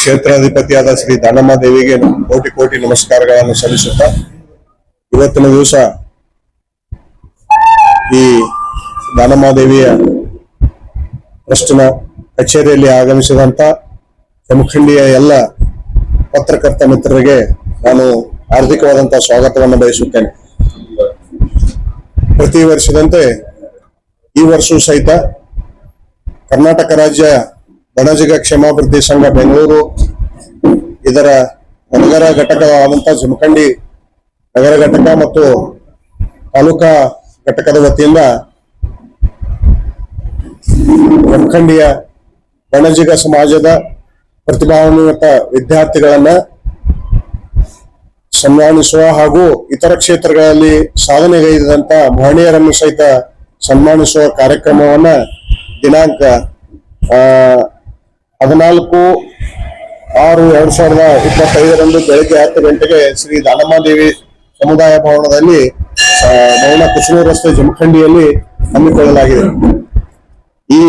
ಕ್ಷೇತ್ರಾಧಿಪತಿಯಾದ ಶ್ರೀ ದಾನಮ್ಮ ದೇವಿಗೆ ಕೋಟಿ ಕೋಟಿ ನಮಸ್ಕಾರಗಳನ್ನು ಸಲ್ಲಿಸುತ್ತಾ ಇವತ್ತಿನ ದಿವಸ ಈ ದಾನಮ್ಮ ದೇವಿಯ ಟ್ರಸ್ಟ್ನ ಕಚೇರಿಯಲ್ಲಿ ಆಗಮಿಸಿದಂತ ಜಮಖಂಡಿಯ ಎಲ್ಲ ಪತ್ರಕರ್ತ ಮಿತ್ರರಿಗೆ ನಾನು ಹಾರ್ದಿಕವಾದಂತಹ ಸ್ವಾಗತವನ್ನು ಬಯಸುತ್ತೇನೆ. ಪ್ರತಿ ವರ್ಷದಂತೆ ಈ ವರ್ಷವೂ ಸಹಿತ ಕರ್ನಾಟಕ ರಾಜ್ಯ ಬಣಜಿಗ ಕ್ಷೇಮಾಭಿವೃದ್ಧಿ ಸಂಘ ಬೆಂಗಳೂರು ಇದರ ನಗರ ಘಟಕವಾದಂತಹ ಜಮಖಂಡಿ ನಗರ ಘಟಕ ಮತ್ತು ತಾಲೂಕಾ ಘಟಕದ ವತಿಯಿಂದ ಜಮಖಂಡಿಯ ಗಣಜಿಗ ಸಮಾಜದ ಪ್ರತಿಭಾನ್ವಿತ ವಿದ್ಯಾರ್ಥಿಗಳನ್ನ ಸನ್ಮಾನಿಸುವ ಹಾಗೂ ಇತರ ಕ್ಷೇತ್ರಗಳಲ್ಲಿ ಸಾಧನೆಗೈದಂತ ಮಹಿಳೆಯರನ್ನು ಸಹಿತ ಸನ್ಮಾನಿಸುವ ಕಾರ್ಯಕ್ರಮವನ್ನ ದಿನಾಂಕ ಹದಿನಾಲ್ಕು ಆರು ಎರಡ್ ಸಾವಿರದ ಇಪ್ಪತ್ತೈದರಂದು ಬೆಳಗ್ಗೆ ಹತ್ತು ಗಂಟೆಗೆ ಶ್ರೀ ದಾನಮಾದೇವಿ ಸಮುದಾಯ ಭವನದಲ್ಲಿ ಮೌನ ಕೃಷ್ಣೂರು ರಸ್ತೆ ಜಮಖಂಡಿಯಲ್ಲಿ ಹಮ್ಮಿಕೊಳ್ಳಲಾಗಿದೆ. ಈ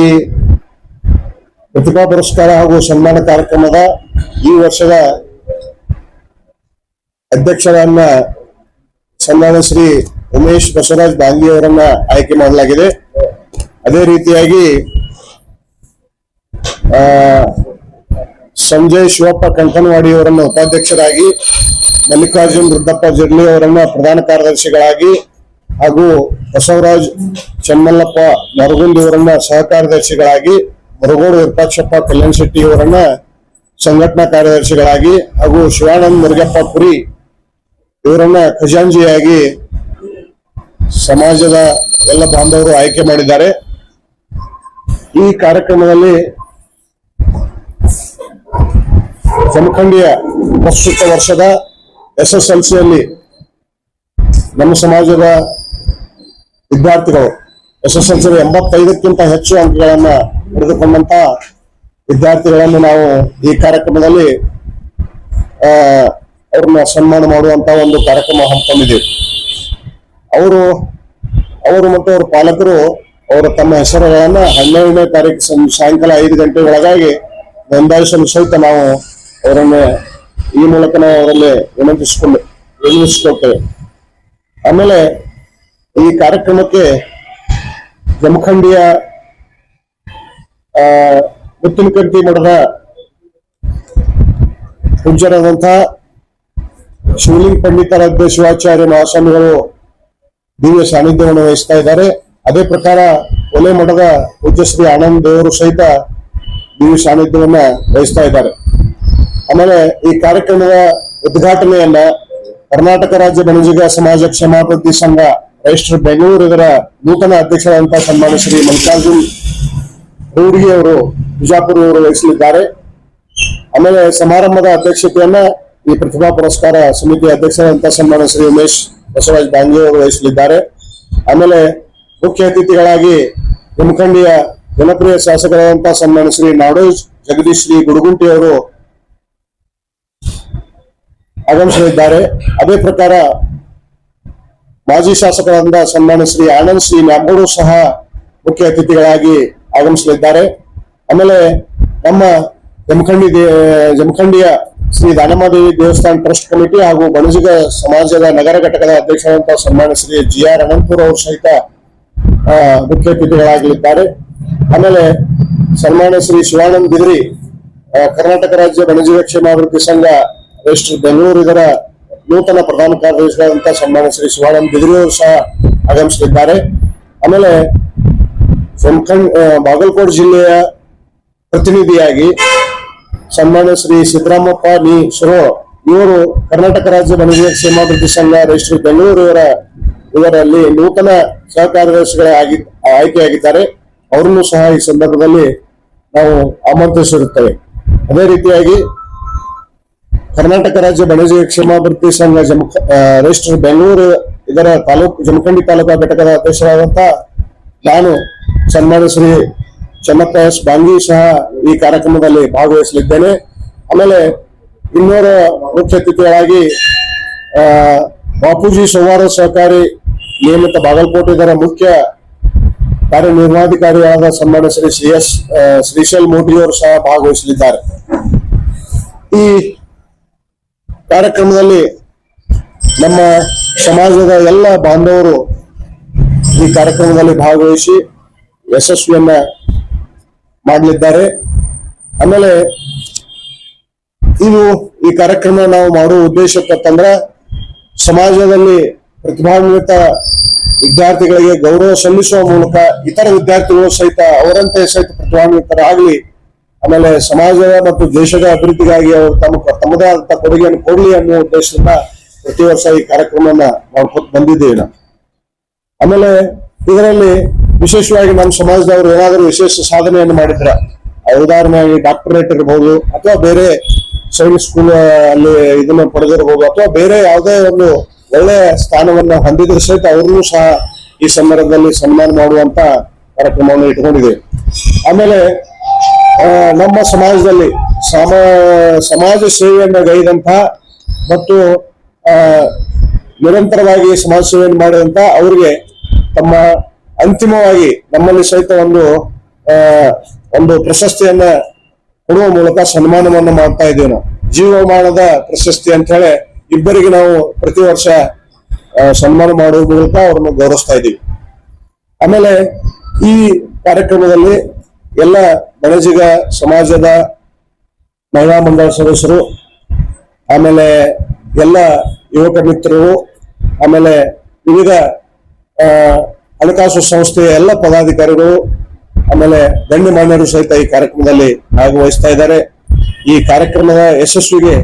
ಪ್ರತಿಭಾ ಪುರಸ್ಕಾರ ಹಾಗೂ ಸನ್ಮಾನ ಕಾರ್ಯಕ್ರಮದ ಈ ವರ್ಷದ ಅಧ್ಯಕ್ಷರನ್ನ ಸನ್ಮಾನ ಶ್ರೀ ಉಮೇಶ್ ಬಸವರಾಜ್ ಅವರನ್ನ ಆಯ್ಕೆ ಮಾಡಲಾಗಿದೆ. ಅದೇ ರೀತಿಯಾಗಿ ಸಂಜಯ್ ಶಿವಪ್ಪ ಕಂಕನವಾಡಿ ಅವರನ್ನು ಉಪಾಧ್ಯಕ್ಷರಾಗಿ, ಮಲ್ಲಿಕಾರ್ಜುನ್ ರುದ್ದಪ್ಪ ಜಿರ್ಲಿ ಅವರನ್ನು ಪ್ರಧಾನ ಕಾರ್ಯದರ್ಶಿಗಳಾಗಿ ಹಾಗೂ ಬಸವರಾಜ್ ಚೆನ್ನಲ್ಲಪ್ಪ ನರಗುಂದಿ ಅವರನ್ನ ಸಹ ಕಾರ್ಯದರ್ಶಿಗಳಾಗಿ ಮುರುಗೋಡು ವಿರೂಪಾಕ್ಷಪ್ಪ ಕಲ್ಯಾಣ್ ಶೆಟ್ಟಿ ಅವರನ್ನ ಸಂಘಟನಾ ಕಾರ್ಯದರ್ಶಿಗಳಾಗಿ ಹಾಗೂ ಶಿವಾನಂದ್ ಮುರುಗಪ್ಪ ಪುರಿ ಇವರನ್ನ ಖಜಾಂಜಿಯಾಗಿ ಸಮಾಜದ ಎಲ್ಲ ಬಾಂಧವರು ಆಯ್ಕೆ ಮಾಡಿದ್ದಾರೆ. ಈ ಕಾರ್ಯಕ್ರಮದಲ್ಲಿ ಜಮಖಂಡಿಯ ಪ್ರಸ್ತುತ ವರ್ಷದ ಎಸ್ ಎಸ್ ಎಲ್ ಸಿಯಲ್ಲಿ ನಮ್ಮ ಸಮಾಜದ ವಿದ್ಯಾರ್ಥಿಗಳು ಎಸ್ ಎಸ್ ಎಲ್ ಸಿ ಎಂಬತ್ತೈದಕ್ಕಿಂತ ಹೆಚ್ಚು ಅಂಕಗಳನ್ನ ಪಡೆದುಕೊಂಡಂತ ವಿದ್ಯಾರ್ಥಿಗಳನ್ನು ನಾವು ಈ ಕಾರ್ಯಕ್ರಮದಲ್ಲಿ ಅವ್ರನ್ನ ಸನ್ಮಾನ ಮಾಡುವಂತ ಒಂದು ಕಾರ್ಯಕ್ರಮ ಹಮ್ಮಿಕೊಂಡಿದ್ದೀವಿ. ಅವರು ಅವರು ಮತ್ತು ಅವರ ಪಾಲಕರು ಅವರ ತಮ್ಮ ಹೆಸರುಗಳನ್ನ ಹನ್ನೆರಡನೇ ತಾರೀಕು ಸಾಯಂಕಾಲ ಐದು ಗಂಟೆ ಒಳಗಾಗಿ ನೋಂದಾಯಿಸಲು ಸಹಿತ ನಾವು ಅವರನ್ನ ಈ ಮೂಲಕ ನಾವು ಅವರಲ್ಲಿ ವಿನಂತಿಸಿಕೊಂಡು ವಿನಂತಿಸಿಕೊಳ್ತೇವೆ. ಆಮೇಲೆ ಈ ಕಾರ್ಯಕ್ರಮಕ್ಕೆ ಜಮಖಂಡಿಯ, ಆ ಮುತ್ತಿನಕಂಟಿ ಮಠದ ಪೂಜ್ಯರಾದಂತಹ ಶಿವಲಿಂಗ ಪಂಡಿತಾರಾಧ್ಯ ಶಿವಾಚಾರ್ಯ ಮಹಾಸ್ವಾಮಿಗಳು ದಿವ್ಯ ಸಾನ್ನಿಧ್ಯವನ್ನು ವಹಿಸ್ತಾ ಇದ್ದಾರೆ. ಅದೇ ಪ್ರಕಾರ ಒಲೆ ಮಠದ ಪೂಜ್ಯ ಶ್ರೀ ಆನಂದ್ ದೇವರು ಸಹಿತ ದಿವ್ಯ ಸಾನ್ನಿಧ್ಯವನ್ನ ವಹಿಸ್ತಾ ಇದ್ದಾರೆ. ಆಮೇಲೆ ಈ ಕಾರ್ಯಕ್ರಮದ ಉದ್ಘಾಟನೆಯನ್ನ ಕರ್ನಾಟಕ ರಾಜ್ಯ ಬಣಜಿಗ ಸಮಾಜ ಕ್ಷಮಾಪತಿ ಸಂಘ ರಿಜಿಸ್ಟರ್ ಬೆಂಗಳೂರು ಇದರ ನೂತನ ಅಧ್ಯಕ್ಷರಾದಂತಹ ಸನ್ಮಾನ ಶ್ರೀ ಮಲ್ಲಿಕಾರ್ಜುನ್ ರೂಢಿ ಅವರು, ಬಿಜಾಪುರ ವಹಿಸಲಿದ್ದಾರೆ. ಆಮೇಲೆ ಸಮಾರಂಭದ ಅಧ್ಯಕ್ಷತೆಯನ್ನ ಈ ಪ್ರತಿಭಾ ಪುರಸ್ಕಾರ ಸಮಿತಿ ಅಧ್ಯಕ್ಷರಾದಂತಹ ಸನ್ಮಾನ ಶ್ರೀ ಉಮೇಶ್ ಬಸವರಾಜ್ ಬಾಂಗಿ ಅವರು ವಹಿಸಲಿದ್ದಾರೆ. ಆಮೇಲೆ ಮುಖ್ಯ ಅತಿಥಿಗಳಾಗಿ ಜಮಖಂಡಿಯ ಜನಪ್ರಿಯ ಶಾಸಕರಾದಂತಹ ಸನ್ಮಾನ ಶ್ರೀ ನಾಡೋಜ್ ಜಗದೀಶ್ ಶ್ರೀ ಗುಡುಗುಂಟಿ ಅವರು ಆಗಮಿಸಲಿದ್ದಾರೆ ಅದೇ ಪ್ರಕಾರ ಮಾಜಿ ಶಾಸಕರಾದ ಸನ್ಮಾನ ಶ್ರೀ ಆನಂದ್, ಶ್ರೀ ನ್ಯಾಬೋಡು ಸಹ ಮುಖ್ಯ ಅತಿಥಿಗಳಾಗಿ ಆಗಮಿಸಲಿದ್ದಾರೆ. ಆಮೇಲೆ ನಮ್ಮ ಜಮಖಂಡಿ ಜಮಖಂಡಿಯ ಶ್ರೀ ದಾನಮಾದೇವಿ ದೇವಸ್ಥಾನ ಟ್ರಸ್ಟ್ ಕಮಿಟಿ ಹಾಗೂ ಬಣಜಿಗ ಸಮಾಜದ ನಗರ ಘಟಕದ ಅಧ್ಯಕ್ಷರಾದಂತಹ ಸನ್ಮಾನ ಶ್ರೀ ಜಿ ಆರ್ ಅನಂತಪುರ ಅವರು ಸಹಿತ ಮುಖ್ಯ ಅತಿಥಿಗಳಾಗಲಿದ್ದಾರೆ ಆಮೇಲೆ ಸನ್ಮಾನ ಶ್ರೀ ಶಿವಾನಂದ್ ಬಿದ್ರಿ ಕರ್ನಾಟಕ ರಾಜ್ಯ ಬಣಜಿಗ ಕ್ಷೇಮಾಭಿವೃದ್ಧಿ ಸಂಘ ರಿಜಿಸ್ಟರ್ ಬೆಂಗಳೂರು ಇದರ ನೂತನ ಪ್ರಧಾನ ಕಾರ್ಯದರ್ಶಿಗಳಾದಂತಹ ಸನ್ಮಾನ ಶ್ರೀ ಶಿವಾನಂದ ಬಿದ್ರಿ ಅವರು ಸಹ ಆಗಮಿಸಲಿದ್ದಾರೆ ಆಮೇಲೆ ಆ, ಬಾಗಲಕೋಟೆ ಜಿಲ್ಲೆಯ ಪ್ರತಿನಿಧಿಯಾಗಿ ಸನ್ಮಾನ್ಯ ಶ್ರೀ ಸಿದ್ದರಾಮಪ್ಪ ನಿ ಸುರೋ ಇವರು ಕರ್ನಾಟಕ ರಾಜ್ಯ ಬಣಜಿಗ ಕ್ಷೇಮಾಭಿವೃದ್ಧಿ ಸಂಘ ರಿಜಿಸ್ಟರ್ ಬೆಂಗಳೂರು ಇವರ ಇವರಲ್ಲಿ ನೂತನ ಸಹ ಕಾರ್ಯದರ್ಶಿಗಳಾಗಿ ಆಯ್ಕೆಯಾಗಿದ್ದಾರೆ. ಅವರನ್ನು ಸಹ ಈ ಸಂದರ್ಭದಲ್ಲಿ ನಾವು ಆಮಂತ್ರಿಸಿರುತ್ತೇವೆ. ಅದೇ ರೀತಿಯಾಗಿ ಕರ್ನಾಟಕ ರಾಜ್ಯ ಬಣಜಿಗ ಕ್ಷೇಮಾಭಿವೃದ್ಧಿ ಸಂಘ ಜಮ ರಿಜಿಸ್ಟರ್ ಬೆಂಗಳೂರು, ಇದರ ತಾಲೂಕು ಜಮಖಂಡಿ ತಾಲೂಕಾ ಘಟಕದ ಅಧ್ಯಕ್ಷರಾದಂತ ನಾನು ಸನ್ಮಾನ ಶ್ರೀ ಚನ್ನಪ್ಪ ಎಸ್ ಬಾಂಗಿ ಸಹ ಈ ಕಾರ್ಯಕ್ರಮದಲ್ಲಿ ಭಾಗವಹಿಸಲಿದ್ದೇನೆ. ಆಮೇಲೆ ಇನ್ನೂರ ಮುಖ್ಯ ಅತಿಥಿಗಳಾಗಿ ಬಾಪೂಜಿ ಸೋಮವಾರ ಸಹಕಾರಿ ನಿಯಮಿತ ಬಾಗಲಕೋಟೆ ಇದರ ಮುಖ್ಯ ಕಾರ್ಯನಿರ್ವಹಣಾಧಿಕಾರಿಯಾದ ಸನ್ಮಾನ ಶ್ರೀ ಸಿ ಎಸ್ ಶ್ರೀಶೈಲ್ ಮೋದಿ ಸಹ ಭಾಗವಹಿಸಲಿದ್ದಾರೆ. ಈ ಕಾರ್ಯಕ್ರಮದಲ್ಲಿ ನಮ್ಮ ಸಮಾಜದ ಎಲ್ಲ ಬಾಂಧವರು ಈ ಕಾರ್ಯಕ್ರಮದಲ್ಲಿ ಭಾಗವಹಿಸಿ ಯಶಸ್ವಿಯನ್ನ ಮಾಡಲಿದ್ದಾರೆ. ಆಮೇಲೆ ಇದು ಈ ಕಾರ್ಯಕ್ರಮ ನಾವು ಮಾಡುವ ಉದ್ದೇಶ ತಂದ್ರೆ ಸಮಾಜದಲ್ಲಿ ಪ್ರತಿಭಾನ್ವಿತ ವಿದ್ಯಾರ್ಥಿಗಳಿಗೆ ಗೌರವ ಸಲ್ಲಿಸುವ ಮೂಲಕ ಇತರ ವಿದ್ಯಾರ್ಥಿಗಳು ಸಹಿತ ಅವರಂತೆ ಸಹಿತ ಪ್ರತಿಭಾನ್ವಿತರಾಗಲಿ ಆಮೇಲೆ ಸಮಾಜದ ಮತ್ತು ದೇಶದ ಅಭಿವೃದ್ಧಿಗಾಗಿ ಅವರು ತಮ್ಮ ತಮ್ಮದೇ ಆದಂತ ಕೊಡುಗೆಯನ್ನು ಕೊಡಲಿ ಅನ್ನುವ ಉದ್ದೇಶದಿಂದ ಪ್ರತಿ ವರ್ಷ ಈ ಕಾರ್ಯಕ್ರಮವನ್ನ ಮಾಡ್ಕೊತ ಬಂದಿದ್ದೇವೆ. ಆಮೇಲೆ ಇದರಲ್ಲಿ ವಿಶೇಷವಾಗಿ ನಮ್ಮ ಸಮಾಜದವರು ಏನಾದರೂ ವಿಶೇಷ ಸಾಧನೆಯನ್ನು ಮಾಡಿದ್ರ ಉದಾಹರಣೆಯಾಗಿ ಡಾಕ್ಟರೇಟ್ ಇರಬಹುದು ಅಥವಾ ಬೇರೆ ಸೈನ್ಸ್ ಸ್ಕೂಲ್ ಅಲ್ಲಿ ಇದನ್ನ ಪಡೆದಿರಬಹುದು ಅಥವಾ ಬೇರೆ ಯಾವುದೇ ಒಂದು ಒಳ್ಳೆಯ ಸ್ಥಾನವನ್ನ ಹೊಂದಿದ್ರೆ ಸಹಿತ ಅವ್ರನ್ನೂ ಸಹ ಈ ಸಂದರ್ಭದಲ್ಲಿ ಸನ್ಮಾನ ಮಾಡುವಂತ ಕಾರ್ಯಕ್ರಮವನ್ನು ಇಟ್ಕೊಂಡಿದೆ ಆಮೇಲೆ ನಮ್ಮ ಸಮಾಜದಲ್ಲಿ ಸಮ, ಸಮಾಜ ಸೇವೆಯನ್ನು ಗೈದಂತಹ ಮತ್ತು ನಿರಂತರವಾಗಿ ಸಮಾಜ ಸೇವೆಯನ್ನು ಮಾಡಿದಂತ ಅವರಿಗೆ ತಮ್ಮ ಅಂತಿಮವಾಗಿ ನಮ್ಮಲ್ಲಿ ಸಹಿತ ಒಂದು ಒಂದು ಪ್ರಶಸ್ತಿಯನ್ನ ಕೊಡುವ ಮೂಲಕ ಸನ್ಮಾನವನ್ನು ಮಾಡ್ತಾ ಇದ್ದೇವೆ ನಾವು ಜೀವಮಾನದ ಪ್ರಶಸ್ತಿ ಅಂತ ಹೇಳಿ ಇಬ್ಬರಿಗೆ ನಾವು ಪ್ರತಿ ವರ್ಷ ಸನ್ಮಾನ ಮಾಡುವ ಮೂಲಕ ಅವ್ರನ್ನ ಗೌರವಿಸ್ತಾ ಇದ್ದೀವಿ. ಆಮೇಲೆ ಈ ಕಾರ್ಯಕ್ರಮದಲ್ಲಿ ಎಲ್ಲ ಬಣಜಿಗ ಸಮಾಜದ ಮಹಿಳಾ ಮಂಡಳ ಸದಸ್ಯರು, ಆಮೇಲೆ ಎಲ್ಲ ಯುವಕ ಮಿತ್ರರು, ಆಮೇಲೆ ವಿವಿಧ ಹಣಕಾಸು ಸಂಸ್ಥೆಯ ಎಲ್ಲ ಪದಾಧಿಕಾರಿಗಳು, ಆಮೇಲೆ ಗಣ್ಯಮಾನ್ಯರು ಸಹಿತ ಈ ಕಾರ್ಯಕ್ರಮದಲ್ಲಿ ಭಾಗವಹಿಸ್ತಾ ಇದ್ದಾರೆ. ಈ ಕಾರ್ಯಕ್ರಮದ ಯಶಸ್ವಿಗೆ